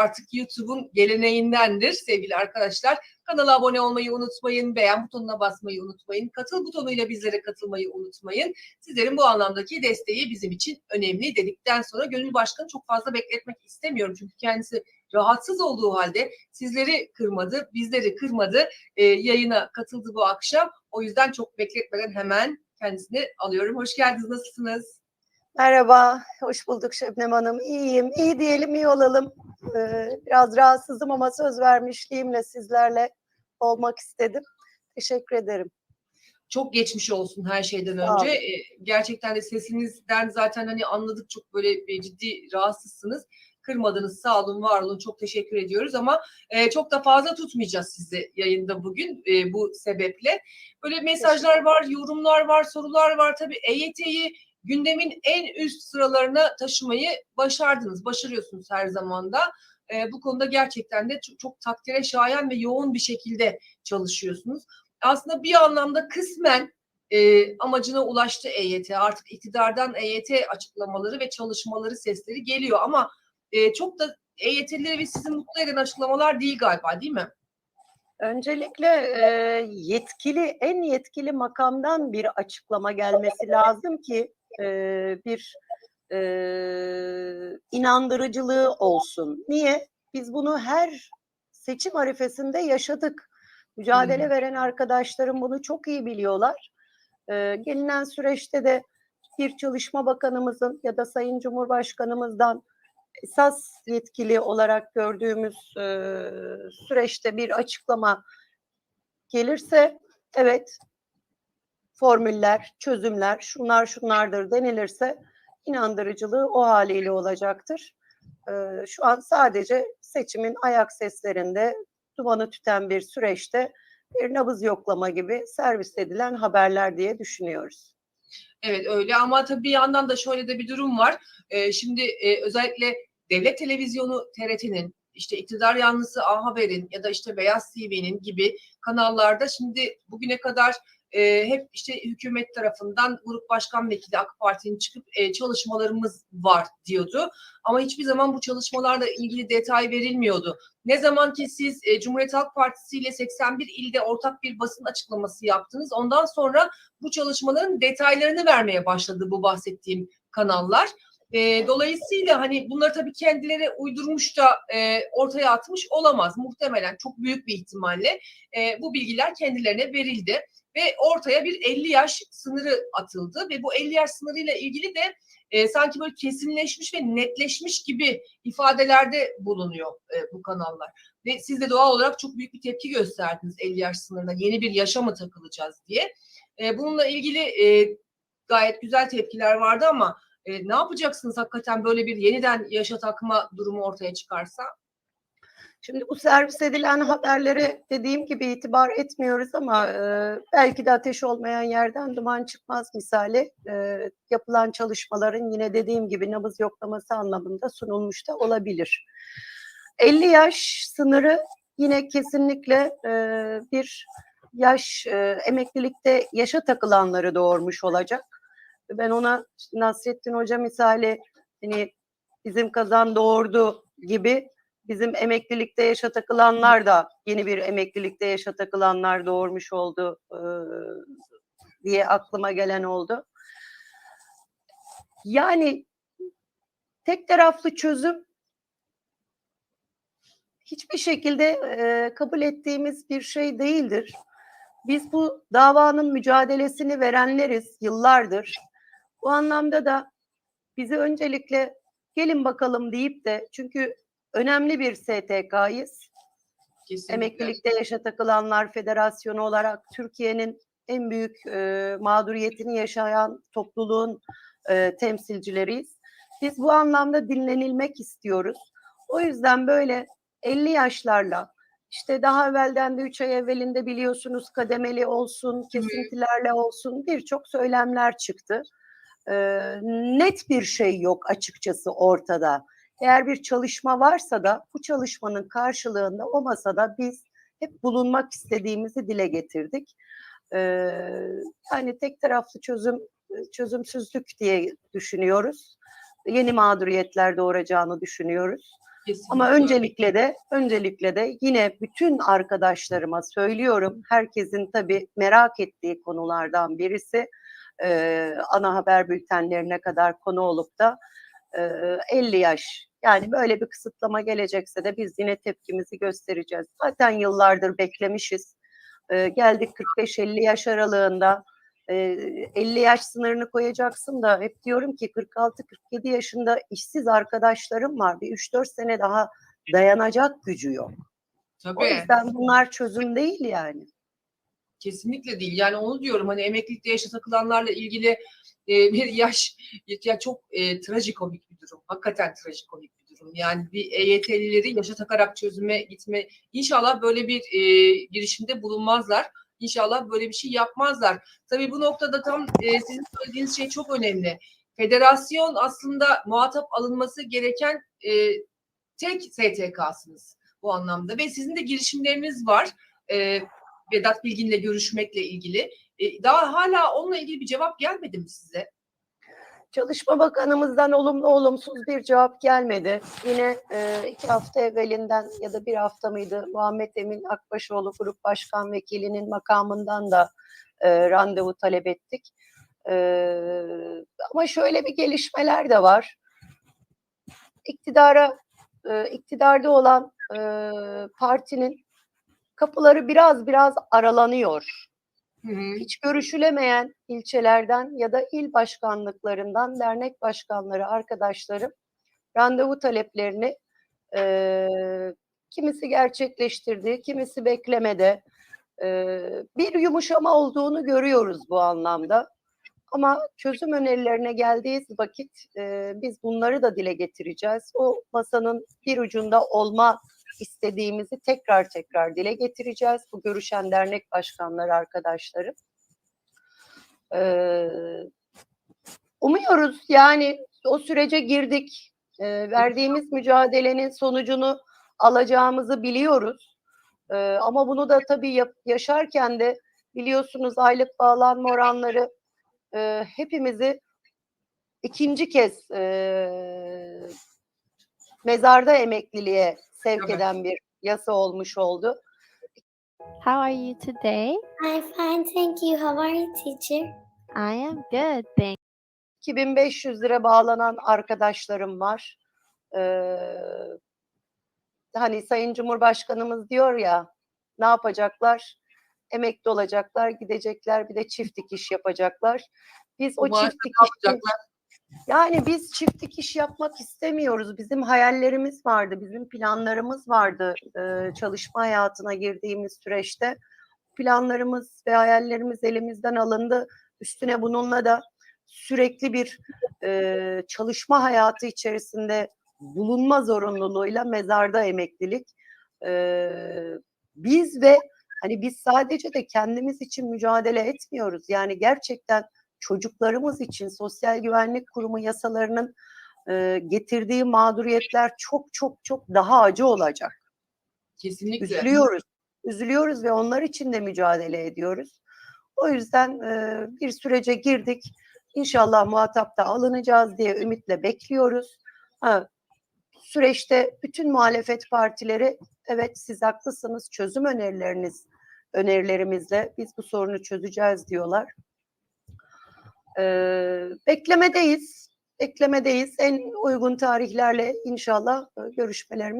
artık YouTube'un geleneğindendir sevgili arkadaşlar. Kanala abone olmayı unutmayın, beğen butonuna basmayı unutmayın, katıl butonuyla bizlere katılmayı unutmayın. Sizlerin bu anlamdaki desteği bizim için önemli dedikten sonra Gönül Başkanı çok fazla bekletmek istemiyorum. Çünkü kendisi rahatsız olduğu halde sizleri kırmadı, bizleri kırmadı. E, yayına katıldı bu akşam. O yüzden çok bekletmeden hemen kendisini alıyorum. Hoş geldiniz, nasılsınız? Merhaba, hoş bulduk Şebnem Hanım. İyiyim, iyi diyelim, iyi olalım. Ee, biraz rahatsızım ama söz vermişliğimle sizlerle olmak istedim. Teşekkür ederim. Çok geçmiş olsun her şeyden önce. E, gerçekten de sesinizden zaten hani anladık çok böyle e, ciddi rahatsızsınız. Kırmadınız sağ olun var olun çok teşekkür ediyoruz ama e, çok da fazla tutmayacağız sizi yayında bugün e, bu sebeple. Böyle mesajlar var, yorumlar var, sorular var. Tabii EYT'yi gündemin en üst sıralarına taşımayı başardınız, başarıyorsunuz her zaman da. E, bu konuda gerçekten de çok, çok takdire şayan ve yoğun bir şekilde çalışıyorsunuz. Aslında bir anlamda kısmen e, amacına ulaştı EYT. Artık iktidardan EYT açıklamaları ve çalışmaları sesleri geliyor ama e, çok da EYT'lileri ve sizi mutlu eden açıklamalar değil galiba değil mi? Öncelikle e, yetkili, en yetkili makamdan bir açıklama gelmesi lazım ki e, bir e, inandırıcılığı olsun. Niye? Biz bunu her seçim arifesinde yaşadık. Mücadele Hı. veren arkadaşlarım bunu çok iyi biliyorlar. E, gelinen süreçte de bir çalışma bakanımızın ya da Sayın Cumhurbaşkanımızdan esas yetkili olarak gördüğümüz e, süreçte bir açıklama gelirse evet formüller, çözümler, şunlar şunlardır denilirse inandırıcılığı o haliyle olacaktır. E, şu an sadece seçimin ayak seslerinde dumanı tüten bir süreçte bir nabız yoklama gibi servis edilen haberler diye düşünüyoruz. Evet öyle ama tabii bir yandan da şöyle de bir durum var. Ee, şimdi e, özellikle devlet televizyonu TRT'nin işte iktidar yanlısı A Haber'in ya da işte Beyaz TV'nin gibi kanallarda şimdi bugüne kadar e, hep işte hükümet tarafından grup başkan vekili AK Parti'nin çıkıp e, çalışmalarımız var diyordu. Ama hiçbir zaman bu çalışmalarla ilgili detay verilmiyordu. Ne zaman ki siz e, Cumhuriyet Halk Partisi ile 81 ilde ortak bir basın açıklaması yaptınız. Ondan sonra bu çalışmaların detaylarını vermeye başladı bu bahsettiğim kanallar. E, dolayısıyla hani bunları tabii kendileri uydurmuş da e, ortaya atmış olamaz. Muhtemelen çok büyük bir ihtimalle e, bu bilgiler kendilerine verildi ve ortaya bir 50 yaş sınırı atıldı ve bu 50 yaş sınırıyla ilgili de e, sanki böyle kesinleşmiş ve netleşmiş gibi ifadelerde bulunuyor e, bu kanallar. Ve siz de doğal olarak çok büyük bir tepki gösterdiniz 50 yaş sınırına yeni bir yaşa mı takılacağız diye. E, bununla ilgili e, gayet güzel tepkiler vardı ama e, ne yapacaksınız hakikaten böyle bir yeniden yaşa takma durumu ortaya çıkarsa? Şimdi bu servis edilen haberlere dediğim gibi itibar etmiyoruz ama e, belki de ateş olmayan yerden duman çıkmaz misali e, yapılan çalışmaların yine dediğim gibi nabız yoklaması anlamında sunulmuş da olabilir. 50 yaş sınırı yine kesinlikle e, bir yaş e, emeklilikte yaşa takılanları doğurmuş olacak. Ben ona işte Nasrettin Hoca misali hani bizim kazan doğurdu gibi bizim emeklilikte yaşa takılanlar da yeni bir emeklilikte yaşa takılanlar doğurmuş oldu e, diye aklıma gelen oldu. Yani tek taraflı çözüm hiçbir şekilde e, kabul ettiğimiz bir şey değildir. Biz bu davanın mücadelesini verenleriz yıllardır. Bu anlamda da bizi öncelikle gelin bakalım deyip de çünkü önemli bir STK'yız. Kesinlikle. Emeklilikte yaşa takılanlar federasyonu olarak Türkiye'nin en büyük e, mağduriyetini yaşayan topluluğun e, temsilcileriyiz. Biz bu anlamda dinlenilmek istiyoruz. O yüzden böyle 50 yaşlarla işte daha evvelden de 3 ay evvelinde biliyorsunuz kademeli olsun, kesintilerle olsun birçok söylemler çıktı. E, net bir şey yok açıkçası ortada. Eğer bir çalışma varsa da bu çalışmanın karşılığında o masada biz hep bulunmak istediğimizi dile getirdik. Ee, yani tek taraflı çözüm çözümsüzlük diye düşünüyoruz. Yeni mağduriyetler doğuracağını düşünüyoruz. Kesinlikle. Ama öncelikle de öncelikle de yine bütün arkadaşlarıma söylüyorum. Herkesin tabii merak ettiği konulardan birisi e, ana haber bültenlerine kadar konu olup da e, 50 yaş. Yani böyle bir kısıtlama gelecekse de biz yine tepkimizi göstereceğiz. Zaten yıllardır beklemişiz. E, geldik 45-50 yaş aralığında. E, 50 yaş sınırını koyacaksın da hep diyorum ki 46-47 yaşında işsiz arkadaşlarım var. Bir 3-4 sene daha dayanacak gücü yok. O Tabii. yüzden bunlar çözüm değil yani. Kesinlikle değil. Yani onu diyorum hani emeklilikte yaşa takılanlarla ilgili e, bir yaş ya çok e, trajikomik bir durum. Hakikaten trajikomik bir durum. Yani bir EYT'lileri yaşa takarak çözüme gitme inşallah böyle bir e, girişimde bulunmazlar. İnşallah böyle bir şey yapmazlar. Tabii bu noktada tam e, sizin söylediğiniz şey çok önemli. Federasyon aslında muhatap alınması gereken e, tek STK'sınız bu anlamda ve sizin de girişimleriniz var. E, Vedat Bilgin'le görüşmekle ilgili. E, daha hala onunla ilgili bir cevap gelmedi mi size? Çalışma Bakanımızdan olumlu olumsuz bir cevap gelmedi. Yine e, iki hafta evvelinden ya da bir hafta mıydı Muhammed Emin Akbaşoğlu Grup Başkan Vekilinin makamından da e, randevu talep ettik. E, ama şöyle bir gelişmeler de var. İktidara, e, iktidarda olan e, partinin kapıları biraz biraz aralanıyor Hı hı. hiç görüşülemeyen ilçelerden ya da il başkanlıklarından dernek başkanları arkadaşlarım randevu taleplerini eee, kimisi gerçekleştirdi, kimisi beklemede. Eee, bir yumuşama olduğunu görüyoruz bu anlamda. Ama çözüm önerilerine geldiği vakit eee, biz bunları da dile getireceğiz. O masanın bir ucunda olma istediğimizi tekrar tekrar dile getireceğiz. Bu görüşen dernek başkanları arkadaşlarım. Ee, umuyoruz yani o sürece girdik. Ee, verdiğimiz mücadelenin sonucunu alacağımızı biliyoruz. Ee, ama bunu da tabii yap- yaşarken de biliyorsunuz aylık bağlanma oranları e, hepimizi ikinci kez e, mezarda emekliliğe sevk Evet. eden bir yasa olmuş oldu. How are you today? I'm fine, thank you. How are you, teacher? I am good, thank 2500 lira bağlanan arkadaşlarım var. Ee, hani Sayın Cumhurbaşkanımız diyor ya ne yapacaklar? Emekli olacaklar, gidecekler bir de çift dikiş yapacaklar. Biz o maaşla çift ne dikiş yapacaklar? Yani biz çift dikiş yapmak istemiyoruz. Bizim hayallerimiz vardı, bizim planlarımız vardı e, çalışma hayatına girdiğimiz süreçte. Planlarımız ve hayallerimiz elimizden alındı. Üstüne bununla da sürekli bir e, çalışma hayatı içerisinde bulunma zorunluluğuyla mezarda emeklilik. E, biz ve hani biz sadece de kendimiz için mücadele etmiyoruz. Yani gerçekten çocuklarımız için Sosyal Güvenlik Kurumu yasalarının e, getirdiği mağduriyetler çok çok çok daha acı olacak. Kesinlikle. Üzülüyoruz. Üzülüyoruz ve onlar için de mücadele ediyoruz. O yüzden e, bir sürece girdik. İnşallah muhatapta alınacağız diye ümitle bekliyoruz. Ha, süreçte bütün muhalefet partileri evet siz haklısınız çözüm önerileriniz önerilerimizle biz bu sorunu çözeceğiz diyorlar. Ee, beklemedeyiz. Beklemedeyiz. En uygun tarihlerle inşallah e, görüşmelerimiz